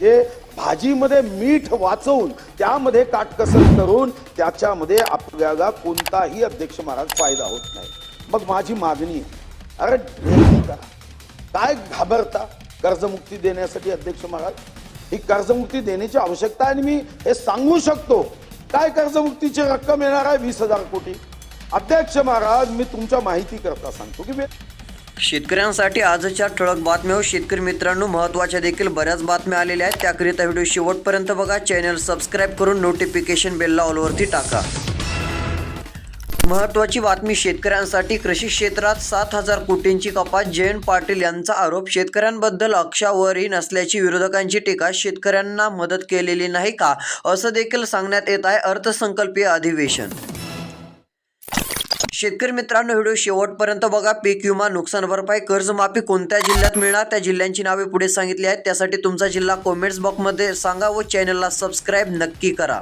हे भाजीमध्ये मीठ वाचवून त्यामध्ये काटकसर करून त्याच्यामध्ये आपल्याला कोणताही अध्यक्ष महाराज फायदा होत नाही. मग माझी मागणी आहे. अरे करा. काय घाबरता कर्जमुक्ती देण्यासाठी अध्यक्ष महाराज? ही कर्जमुक्ती देण्याची आवश्यकता आहे आणि मी हे सांगू शकतो. काय कर्जमुक्तीची रक्कम येणार आहे? वीस हजार कोटी. अध्यक्ष महाराज मी तुमच्या माहिती करता सांगतो की मी शेतकऱ्यांसाठी आजच्या ठळक बातम्या शेतकरी मित्रांनो महत्त्वाच्या देखील बऱ्याच बातम्या आलेल्या आहेत. त्याकरिता व्हिडिओ शेवटपर्यंत बघा. चॅनल सबस्क्राईब करून नोटिफिकेशन बेलला ऑलवरती टाका. महत्त्वाची बातमी शेतकऱ्यांसाठी कृषी क्षेत्रात सात हजार कोटींची कपात. जयंत पाटील यांचा आरोप शेतकऱ्यांबद्दल अक्षावरही नसल्याची विरोधकांची टीका शेतकऱ्यांना मदत केलेली नाही का? असं देखील सांगण्यात येत आहे अर्थसंकल्पीय अधिवेशन. शेतकरी मित्रांनो व्हिडिओ शेवटपर्यंत बघा. पीक विमा नुकसान भरपाई कर्जमाफी कोणत्या जिल्ह्यात मिळणार? त्या जिल्ह्यांची नावे पुढे सांगितली आहेत. त्यासाठी तुमचा जिल्हा कॉमेंट्स बॉक्समध्ये सांगा व चॅनलला सबस्क्राईब नक्की करा.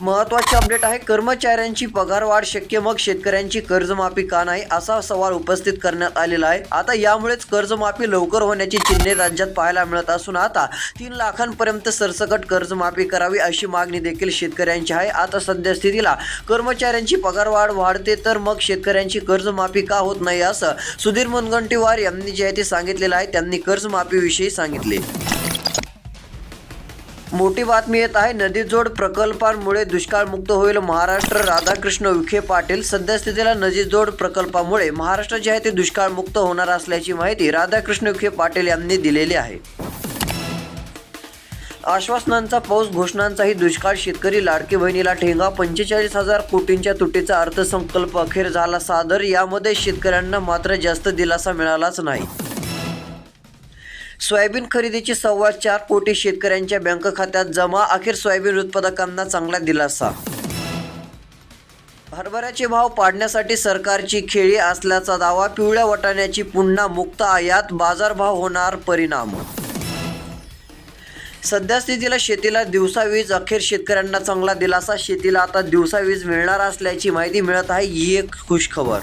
महत्त्वाचे अपडेट आहे. कर्मचाऱ्यांची पगारवाढ शक्य मग शेतकऱ्यांची कर्जमाफी का नाही असा सवाल उपस्थित करण्यात आलेला आहे. आता यामुळेच कर्जमाफी लवकर होण्याची चिन्हे राज्यात पाहायला मिळत असून आता तीन लाखांपर्यंत सरसकट कर्जमाफी करावी अशी मागणी देखील शेतकऱ्यांची आहे. आता सध्या स्थितीला कर्मचाऱ्यांची पगारवाढ वाढते तर मग शेतकऱ्यांची कर्जमाफी का होत नाही असं सुधीर मुनगंटीवार यांनी जे आहे ते सांगितलेलं आहे. त्यांनी कर्जमाफीविषयी सांगितले. मोठी बातमी येत आहे नदीजोड प्रकल्पांमुळे दुष्काळमुक्त होईल महाराष्ट्र. राधाकृष्ण विखे पाटील सद्यस्थितीला नदीजोड प्रकल्पामुळे महाराष्ट्र जे आहे ते दुष्काळमुक्त होणार असल्याची माहिती राधाकृष्ण विखे पाटील यांनी दिलेली आहे. आश्वासनांचा पाऊस घोषणांचाही दुष्काळ शेतकरी लाडकी बहिणीला ठेंगा पंचेचाळीस हजार कोटींच्या तुटीचा अर्थसंकल्प अखेर झाला सादर यामध्ये शेतकऱ्यांना मात्र जास्त दिलासा मिळालाच नाही. सोयाबीन खरेदीची सव्वा चार कोटी शेतकऱ्यांच्या बँक खात्यात जमा अखेर सोयाबीन उत्पादकांना चांगला दिलासा. हरभऱ्याचे भाव पाडण्यासाठी सरकारची खेळी असल्याचा दावा पिवळ्या वटाण्याची पुन्हा मुक्त आयात बाजारभाव होणार परिणाम. सध्या स्थितीला शेतीला दिवसा वीज अखेर शेतकऱ्यांना चांगला दिलासा शेतीला आता दिवसा वीज मिळणार असल्याची माहिती मिळत आहे ही एक खुशखबर.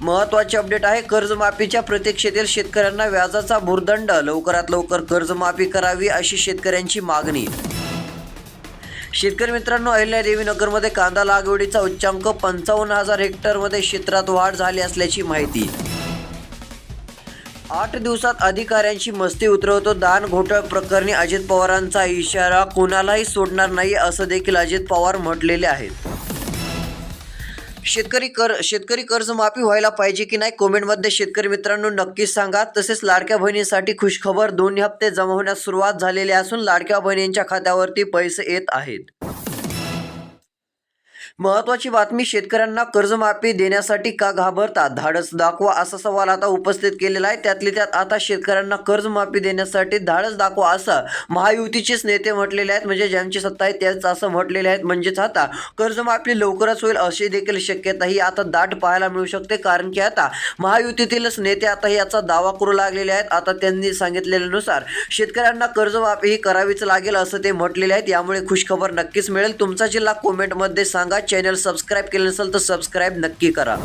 महत्त्वाचे अपडेट आहे कर्जमाफीच्या प्रतीक्षेतील शेतकऱ्यांना व्याजाचा भुर्दंड. लवकरात लवकर कर्जमाफी करावी अशी शेतकऱ्यांची मागणी. शेतकरी मित्रांनो अहिल्यादेवी नगरमध्ये कांदा लागवडीचा उच्चांक पंचावन्न हजार हेक्टरमध्ये क्षेत्रात वाढ झाली असल्याची माहिती. आठ दिवसात अधिकाऱ्यांची मस्ती उतरवतो. दान घोटाळ प्रकरणी अजित पवारांचा इशारा कोणालाही सोडणार नाही असं देखील अजित पवार म्हटलेले आहेत. शेतकरी कर शेतकरी कर्जमाफी व्हायला पाहिजे की नाही कमेंटमध्ये शेतकरी मित्रांनो नक्कीच सांगा. तसेच लाडक्या बहिणीसाठी खुशखबर दोन्ही हप्ते जमा होण्यास सुरुवात झालेली असून लाडक्या बहिणींच्या खात्यावरती पैसे येत आहेत. महत्वाची बातमी शेतकऱ्यांना कर्जमाफी देण्यासाठी का घाबरतात? धाडस दाखवा असा सवाल आता उपस्थित केलेला आहे. त्यातली त्यात आता शेतकऱ्यांना कर्जमाफी देण्यासाठी धाडस दाखवा असं महायुतीचेच नेते म्हटलेले आहेत. म्हणजे ज्यांची सत्ता आहे त्याच असं म्हटलेले आहेत. म्हणजेच आता कर्जमाफी लवकरच होईल अशी देखील शक्यता ही आता दाट पाहायला मिळू शकते. कारण की आता महायुतीतीलच नेते आता याचा दावा करू लागलेले आहेत. आता त्यांनी सांगितलेल्यानुसार शेतकऱ्यांना कर्जमाफी ही करावीच लागेल असं ते म्हटलेले आहेत. यामुळे खुशखबर नक्कीच मिळेल. तुमचा जिल्हा कॉमेंटमध्ये सांगा. चॅनल सबस्क्राईब केलं नसेल तर सबस्क्राईब नक्की करा.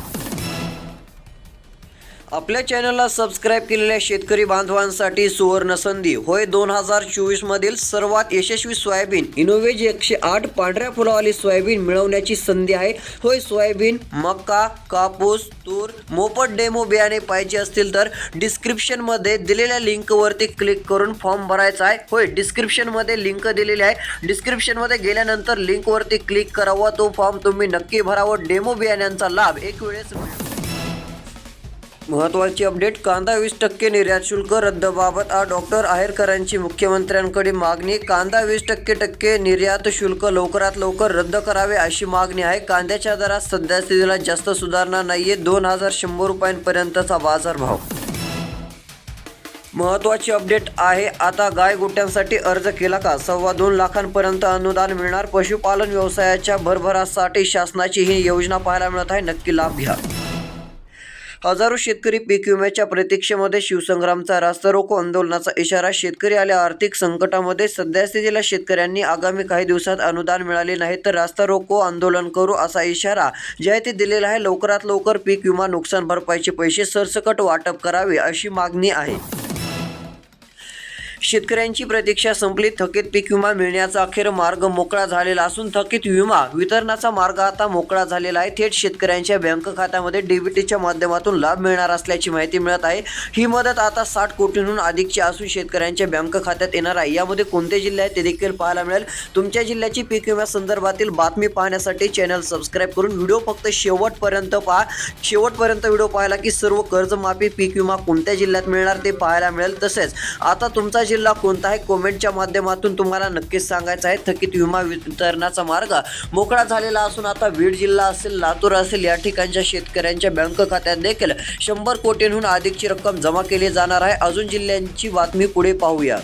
आपल्या चॅनलला सबस्क्राईब केलेल्या शेतकरी बांधवांसाठी सुवर्ण संधी. होय दोन हजार चोवीस मधील सर्वात यशस्वी सोयाबीन इनोवेज एकशे आठ पांढऱ्या फुलावाली सोयाबीन मिळवण्याची संधी आहे. होय सोयाबीन मका कापूस तूर मोफत डेमो बियाणे पाहिजे असतील तर डिस्क्रिप्शनमध्ये दिलेल्या लिंकवरती क्लिक करून फॉर्म भरायचा आहे. होय डिस्क्रिप्शनमध्ये लिंक दिलेली आहे. डिस्क्रिप्शनमध्ये गेल्यानंतर लिंकवरती क्लिक करावा तो फॉर्म तुम्ही नक्की भरावा. डेमो बियाण्यांचा लाभ एक वेळेस महत्त्वाची अपडेट कांदा वीस टक्के निर्यात शुल्क रद्दबाबत आ डॉक्टर आहेरकरांची मुख्यमंत्र्यांकडे मागणी. कांदा वीस टक्के टक्के निर्यात शुल्क लवकरात लवकर रद्द करावे अशी मागणी आहे. कांद्याच्या दरात सध्या स्थितीला जास्त सुधारणा नाहीये. दोन हजार शंभर रुपयांपर्यंतचा बाजारभाव. महत्त्वाची अपडेट आहे. आता गाय गोट्यांसाठी अर्ज केला का? सव्वा दोन लाखांपर्यंत अनुदान मिळणार. पशुपालन व्यवसायाच्या भरभरासाठी शासनाची ही योजना पाहायला मिळत आहे. नक्की लाभ घ्या. हजारो शेतकरी पीक विम्याच्या प्रतीक्षेमध्ये शिवसंग्रामचा रास्ता रोको आंदोलनाचा इशारा शेतकरी आल्या आर्थिक संकटामध्ये सध्या स्थितीला शेतकऱ्यांनी आगामी काही दिवसात अनुदान मिळाले नाही तर रास्ता रोको आंदोलन करू असा इशारा जे आहे ते दिलेला आहे लवकरात लवकर पीक विमा नुकसान भरपाईचे पैसे सरसकट वाटप करावे अशी मागणी आहे. शेतकऱ्यांची प्रतीक्षा संपली. थकीत पीक विमा मिळण्याचा अखेर मार्ग मोकळा झालेला असून थकीत विमा वितरणाचा मार्ग आता मोकळा झालेला आहे. थेट शेतकऱ्यांच्या बँक खात्यामध्ये डीबीटीच्या माध्यमातून लाभ मिळणार असल्याची माहिती मिळत आहे. ही मदत आता साठ कोटींहून अधिकची असून शेतकऱ्यांच्या बँक खात्यात येणार आहे. यामध्ये कोणते जिल्हे आहेत ते देखील पाहायला मिळेल. तुमच्या जिल्ह्याची पीक विमा संदर्भातील बातमी पाहण्यासाठी चॅनल सबस्क्राईब करून व्हिडिओ फक्त शेवटपर्यंत पहा. शेवटपर्यंत व्हिडिओ पाहिला की सर्व कर्जमाफी पीक विमा कोणत्या जिल्ह्यात मिळणार ते पाहायला मिळेल. तसेच आता तुमचा जिल्हा कोणता आहे कॉमेंटच्या माध्यमातून तुम्हाला नक्कीच सांगायचं आहे. थकीत विमा वितरणाचा मार्ग मोकळा झालेला असून आता बीड जिल्हा असेल लातूर असेल या ठिकाणच्या शेतकऱ्यांच्या बँक खात्यात देखील शंभर कोटींहून अधिकची रक्कम जमा केली जाणार आहे. अजून जिल्ह्यांची बातमी पुढे पाहूया.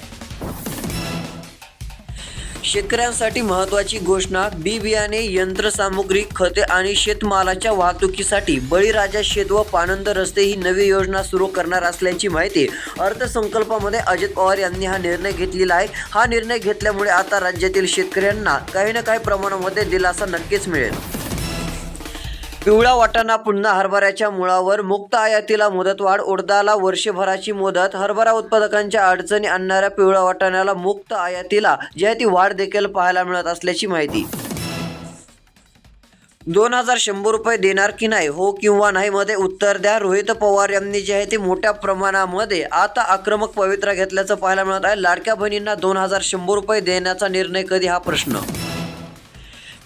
शेतकऱ्यांसाठी महत्त्वाची घोषणा बी बियाणे यंत्रसामुग्री खते आणि शेतमालाच्या वाहतुकीसाठी बळीराजा शेत व पानंद रस्ते ही नवी योजना सुरू करणार असल्याची माहिती अर्थसंकल्पामध्ये अजित पवार यांनी हा निर्णय घेतलेला आहे. हा निर्णय घेतल्यामुळे आता राज्यातील शेतकऱ्यांना काही ना काही प्रमाणामध्ये दिलासा नक्कीच मिळेल. पिवळा वाटाणा पुन्हा हरभऱ्याच्या मुळावर मुक्त आयातीला मुदतवाढ उडदाला वर्षभराची मुदत हरभरा उत्पादकांच्या अडचणी आणणाऱ्या पिवळा वाटाण्याला मुक्त आयातीला जे आहे ती वाढ देखील पाहायला मिळत असल्याची माहिती. दोन हजार शंभर रुपये देणार की नाही हो किंवा नाही मध्ये उत्तर द्या. रोहित पवार यांनी जे आहे ते मोठ्या प्रमाणामध्ये आता आक्रमक पवित्रा घेतल्याचं पाहायला मिळत आहे. लाडक्या बहिणींना दोन हजार शंभर रुपये देण्याचा निर्णय कधी हा प्रश्न?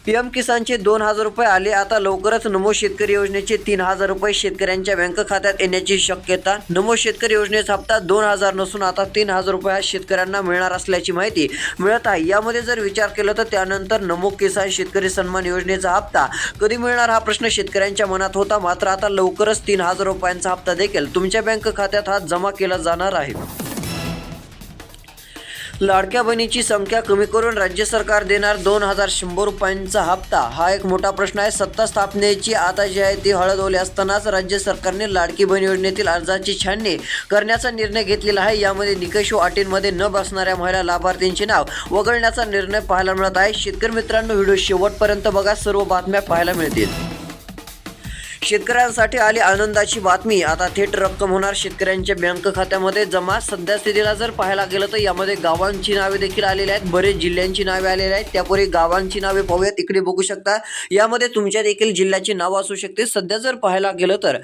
पीएम किसानचे दोन हजार रुपये आले. आता लवकरच नमो शेतकरी योजनेचे तीन हजार रुपये शेतकऱ्यांच्या बँक खात्यात येण्याची शक्यता. नमो शेतकरी योजनेचा हप्ता दोन हजार नसून आता तीन हजार रुपये हा शेतकऱ्यांना मिळणार असल्याची माहिती मिळत आहे. यामध्ये जर विचार केला तर त्यानंतर नमो किसान शेतकरी सन्मान योजनेचा हप्ता कधी मिळणार हा प्रश्न शेतकऱ्यांच्या मनात होता. मात्र आता लवकरच तीन हजार रुपयांचा हप्ता देखील तुमच्या बँक खात्यात हा जमा केला जाणार आहे. लाडक्या बहिणीची संख्या कमी करून राज्य सरकार देणार दोन हजार शंभर रुपयांचा हप्ता. हा एक मोठा प्रश्न आहे. सत्ता स्थापनेची आता जी आहे ती हळद ओली असतानाच राज्य सरकारने लाडकी बहीण योजनेतील अर्जाची छाननी करण्याचा निर्णय घेतलेला आहे. यामध्ये निकष व अटींमध्ये न बसणाऱ्या महिला लाभार्थींचे नाव वगळण्याचा निर्णय पाहायला मिळत आहे. शेतकरी मित्रांनो व्हिडिओ शेवटपर्यंत बघा. सर्व बातम्या पाहायला मिळतील. शेतकऱ्यांसाठी आली आनंदाची बातमी. आता थेट रक्कम होणार शेतकऱ्यांच्या बँक खात्यामध्ये. जमा सध्या स्थितीला जर पाहायला गेलं तर यामध्ये गावांची नावे देखील आलेली आहेत. बरेच जिल्ह्यांची नावे आलेली आहेत. त्यापूर्वी गावांची नावे पाहूया इकडे बघू शकता. यामध्ये तुमच्या देखील जिल्ह्याची नावं असू शकते. सध्या जर पाहायला गेलं तर.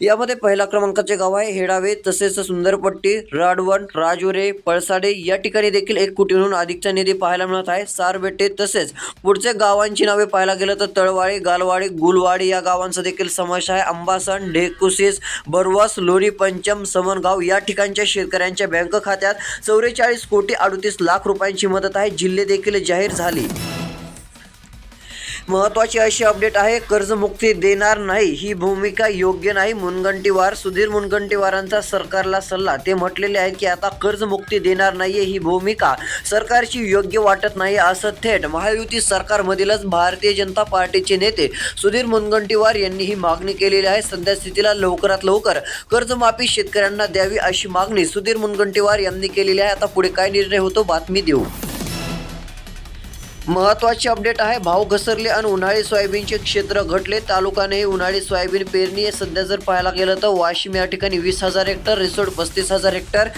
यामध्ये पहिला क्रमांकाचे गाव आहे हेडावे तसेच सुंदरपट्टी राडवण राजुरे पळसाडे या ठिकाणी देखील एक कोटीहून अधिकचा निधी पाहायला मिळत आहे. सारबेटे तसेच पुढच्या गावांची नावे पाहायला गेलं तर तळवाडी गालवाडे गुलवाडी या गावांचा देखील सम आहे. अंबासन ढेकुसीस बरवास लोणी पंचम समनगाव या ठिकाणच्या शेतकऱ्यांच्या बँक खात्यात चौवेचाळीस कोटी अडतीस लाख रुपयांची मदत आहे. जिल्हे देखील जाहीर झाली. महत्वाची अशी अपडेट आहे कर्जमुक्ती देणार नाही ही भूमिका योग्य नाही मुनगंटीवार सुधीर मुनगंटीवारांचा सरकारला सल्ला. ते म्हटलेले आहेत की आता कर्जमुक्ती देणार नाहीये ही भूमिका. सरकारची योग्य वाटत नाही असं थेट महायुती सरकारमधीलच भारतीय जनता पार्टीचे नेते सुधीर मुनगंटीवार यांनी ही मागणी केलेली आहे. सध्या स्थितीला लवकरात लवकर कर्जमाफी शेतकऱ्यांना द्यावी अशी मागणी सुधीर मुनगंटीवार यांनी केलेली आहे. आता पुढे काय निर्णय होतो बातमी देऊ. महत्वाची अपडेट आहे भाव घसरले आणि उन्हाळी सोयाबीनचे क्षेत्र घटले. तालुकाने उन्हाळी सोयाबीन पेरणी आहे. सध्या जर पाहायला गेलं तर वाशिम या ठिकाणी वीस हजार हेक्टर रिसोड पस्तीस हजार हेक्टर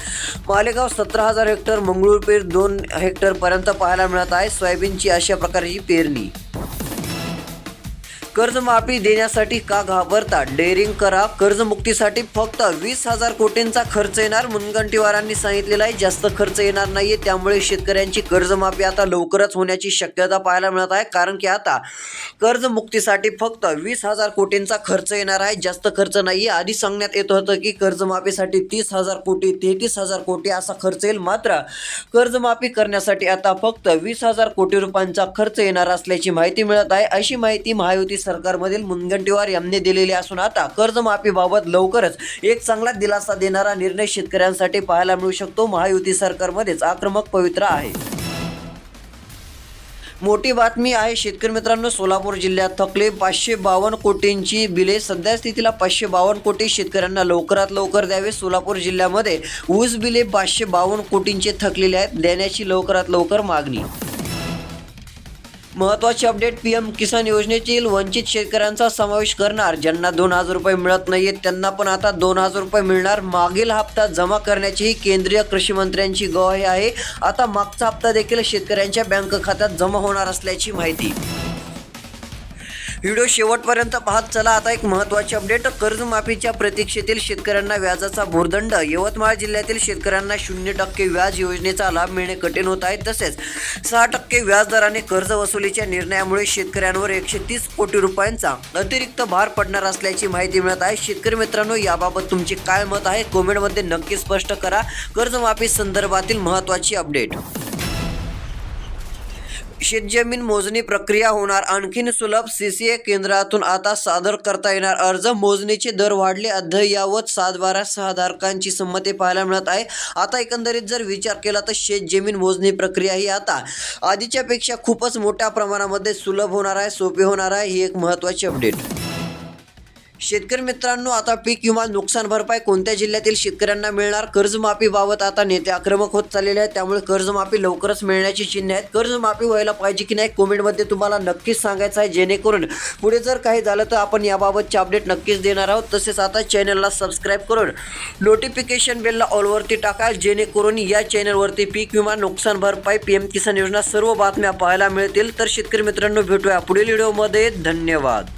मालेगाव सतरा हजार हेक्टर मंगळूरपेर दोन हेक्टरपर्यंत पाहायला मिळत आहे. सोयाबीनची अशा प्रकारची पेरणी. कर्जमाफी देण्यासाठी का घाबरता? डेअरिंग करा. कर्जमुक्तीसाठी फक्त वीस हजार कोटींचा खर्च येणार. मुनगंटीवारांनी सांगितलेला आहे जास्त खर्च येणार नाहीये. त्यामुळे शेतकऱ्यांची कर्जमाफी आता लवकरच होण्याची शक्यता पाहायला मिळत आहे. कारण की आता कर्जमुक्तीसाठी फक्त वीस हजार कोटींचा खर्च येणार आहे. जास्त खर्च नाहीये. आधी सांगण्यात येत होतं की कर्जमाफीसाठी तीस हजार कोटी तेहतीस हजार कोटी असा खर्च येईल. मात्र कर्जमाफी करण्यासाठी आता फक्त वीस हजार कोटी रुपयांचा खर्च येणार असल्याची माहिती मिळत आहे. अशी माहिती महायुती सरकारमधील मुनगंटीवार यांनी दिलेली असून आता कर्जमाफीबाबत लवकरच एक चांगला दिलासा देणारा निर्णय शेतकऱ्यांसाठी पाहायला मिळू शकतो. महायुती सरकारमध्येच आक्रमक पवित्र आहे. मोठी बातमी आहे शेतकरी मित्रांनो सोलापूर जिल्ह्यात थकले पाचशे बावन्न कोटींची बिले. सध्या स्थितीला पाचशे बावन्न कोटी शेतकऱ्यांना लवकरात लवकर द्यावे. सोलापूर जिल्ह्यामध्ये ऊस बिले पाचशे बावन्न कोटींचे थकलेले आहेत. देण्याची लवकरात लवकर मागणी महत्त्वाचे अपडेट पी एम किसान योजनेतील वंचित शेतकऱ्यांचा समावेश करणार. ज्यांना दोन हजार रुपये मिळत नाहीत त्यांना पण आता दोन हजार रुपये मिळणार. मागील हप्ता जमा करण्याचीही केंद्रीय कृषी मंत्र्यांची ग्वाही आहे. आता मागचा हप्ता देखील शेतकऱ्यांच्या बँक खात्यात जमा होणार असल्याची माहिती. व्हिडिओ शेवटपर्यंत पाहत चला. आता एक महत्त्वाची अपडेट कर्जमाफीच्या प्रतीक्षेतील शेतकऱ्यांना व्याजाचा भूर्दंड. यवतमाळ जिल्ह्यातील शेतकऱ्यांना शून्य टक्के व्याज योजनेचा लाभ मिळणे कठीण होत आहे. तसेच सहा टक्के व्याजदराने कर्ज वसुलीच्या निर्णयामुळे शेतकऱ्यांवर एकशे तीस कोटी रुपयांचा अतिरिक्त भार पडणार असल्याची माहिती मिळत आहे. शेतकरी मित्रांनो याबाबत तुमचे काय मत आहे? कॉमेंटमध्ये नक्की स्पष्ट करा. कर्जमाफी संदर्भातील महत्त्वाची अपडेट शेतजमीन मोजणी प्रक्रिया होणार. आणखीन सुलभ सीसीए केंद्रातून आता सादर करता येणार. अर्ज मोजणीचे दर वाढले. अद्ययावत सातबारा बारा सहाधारकांची संमती पाहायला मिळत आहे. आता एकंदरीत जर विचार केला तर शेतजमीन मोजणी प्रक्रिया ही आता आधीच्या पेक्षा खूपच मोठ्या प्रमाणामध्ये सुलभ होणार आहे सोपी होणार आहे. ही एक महत्त्वाची अपडेट. शेतकरी मित्रांनो आता पीक विमा नुकसान भरपाई कोणत्या जिल्ह्यातील शेतकऱ्यांना मिळणार? कर्जमाफीबाबत आता नेते आक्रमक होत चाललेले आहेत. त्यामुळे कर्जमाफी लवकरच मिळण्याची चिन्ह आहेत. कर्जमाफी व्हायला पाहिजे की नाही कमेंटमध्ये तुम्हाला नक्कीच सांगायचं आहे. जेणेकरून पुढे जर काही झालं तर आपण याबाबतचे अपडेट नक्कीच देणार आहोत. तसेच आता चॅनलला सबस्क्राईब करून नोटिफिकेशन बेलला ऑलवरती टाका जेणेकरून या चॅनलवरती पीक विमा नुकसान भरपाई पी एम किसान योजना सर्व बातम्या पाहायला मिळतील. तर शेतकरी मित्रांनो भेटूया पुढील व्हिडिओमध्ये धन्यवाद.